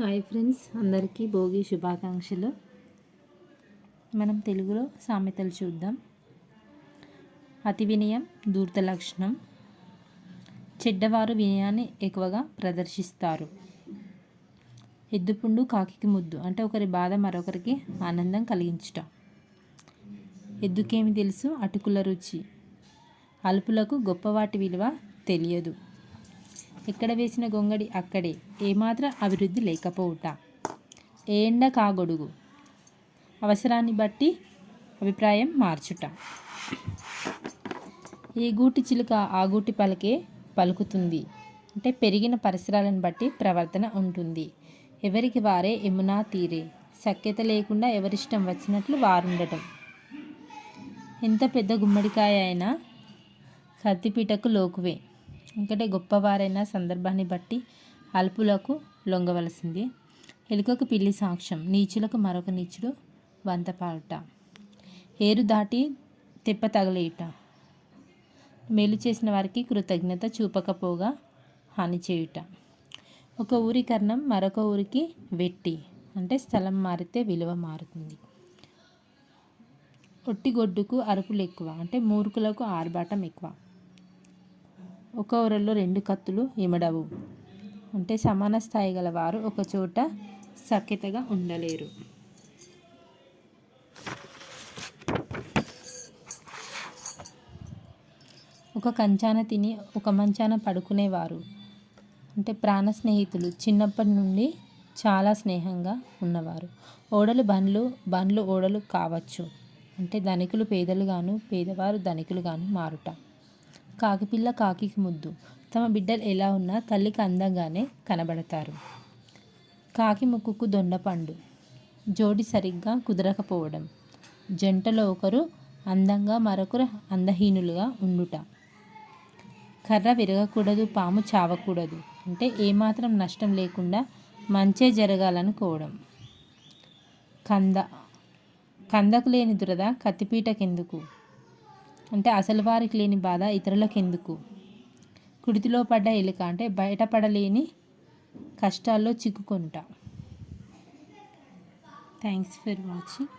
Hi friends అందరికీ భోగి శుభాకాంక్షలు. మనం తెలుగులో సామెతలు చూద్దాం. అతి వినయం దూర్త లక్షణం. చెడ్డవారు వినయాన్ని ఎక్కువగా ప్రదర్శిస్తారు. ఎద్దుపుండు కాకికి ముద్దు అంటే ఒకరి బాధ మరొకరికి ఆనందం కలిగించుట. ఎద్దుకేమి తెలుసు? అటుకుల రుచి. అలుపులకు గొప్పవాటి విలువ తెలియదు. ఎక్కడ వేసిన గొంగడి అక్కడే ఏమాత్రం అభివృద్ధి లేకపోవుట. ఏ ఎండ కాగొడుగు. అవసరాన్ని బట్టి అభిప్రాయం మార్చుట. ఏ గూటి చిలుక ఆ గూటి పలికే పలుకుతుంది. అంటే పెరిగిన పరిసరాలను బట్టి ప్రవర్తన ఉంటుంది. ఎవరికి వారే ఎమునా తీరే. సఖ్యత లేకుండా ఎవరిష్టం వచ్చినట్లు వారుండటం. ఎంత పెద్ద గుమ్మడికాయ అయినా కత్తిపీటకు లోకువే. ఇంకటే గొప్పవారైన సందర్భాన్ని బట్టి అల్పులకు లొంగవలసింది. ఎలుకకు పిల్లి సాక్ష్యం నీచులకు మరొక నీచుడు వంతపాడుట ఏరు దాటి తెప్ప తగలేయుట. మేలు చేసిన వారికి కృతజ్ఞత చూపకపోగా హాని చేయుట. ఒక ఊరి కర్ణం మరొక ఊరికి వెట్టి అంటే స్థలం మారితే విలువ మారుతుంది. ఒట్టిగొడ్డుకు అరుపులు ఎక్కువ అంటే మూర్ఖులకు ఆర్భాటం ఎక్కువ. ఒక ఊరల్లో రెండు కత్తులు ఇమడవు. అంటే సమాన స్థాయి గల వారు ఒక చోట సఖ్యతగా ఉండలేరు. ఒక కంచాన తిని ఒక మంచాన పడుకునేవారు. అంటే ప్రాణ స్నేహితులు. చిన్నప్పటి నుండి చాలా స్నేహంగా ఉన్నవారు. ఓడలు బండ్లు బండ్లు ఓడలు కావచ్చు. అంటే ధనికులు పేదలుగాను పేదవారు ధనికులుగాను మారుట. కాకిపిల్ల కాకికి ముద్దు. తమ బిడ్డలు ఎలా ఉన్నా తల్లికి అందంగానే కనబడతారు. కాకి ముక్కుకు దొండపండు జోడి సరిగ్గా కుదరకపోవడం. జంటలో ఒకరు అందంగా మరొకరు అందహీనులుగా ఉండుట. కర్ర విరగకూడదు పాము చావకూడదు. అంటే ఏమాత్రం నష్టం లేకుండా మంచే జరగాలనుకోవడం కంద. కందకు లేని దురద కత్తిపీటకెందుకు? అంటే అసలు వారికి లేని బాధ ఇతరులకు ఎందుకు కుడితిలో పడ్డ ఎలుక అంటే బయటపడలేని కష్టాల్లో చిక్కుకుంటా థ్యాంక్స్ ఫర్ వాచింగ్